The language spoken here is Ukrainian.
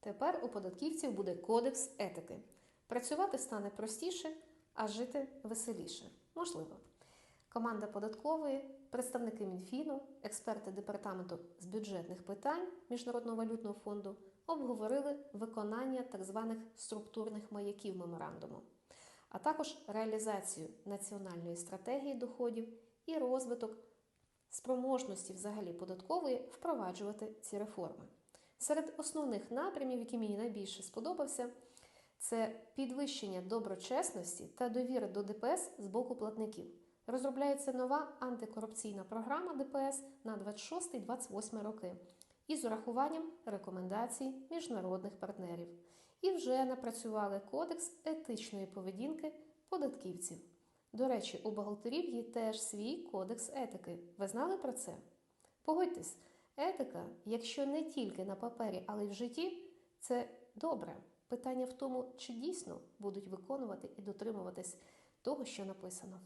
Тепер у податківців буде кодекс етики. Працювати стане простіше, а жити веселіше. Можливо. Команда податкової, представники Мінфіну, експерти департаменту з бюджетних питань Міжнародного валютного фонду обговорили виконання так званих структурних маяків меморандуму, а також реалізацію національної стратегії доходів і розвиток спроможності взагалі податкової впроваджувати ці реформи. Серед основних напрямів, які мені найбільше сподобався, це підвищення доброчесності та довіри до ДПС з боку платників. Розробляється нова антикорупційна програма ДПС на 26-28 роки із урахуванням рекомендацій міжнародних партнерів. І вже напрацювали кодекс етичної поведінки податківців. До речі, у бухгалтерів є теж свій кодекс етики. Ви знали про це? Погодьтесь, етика, якщо не тільки на папері, але й в житті, це добре. Питання в тому, чи дійсно будуть виконувати і дотримуватись того, що написано.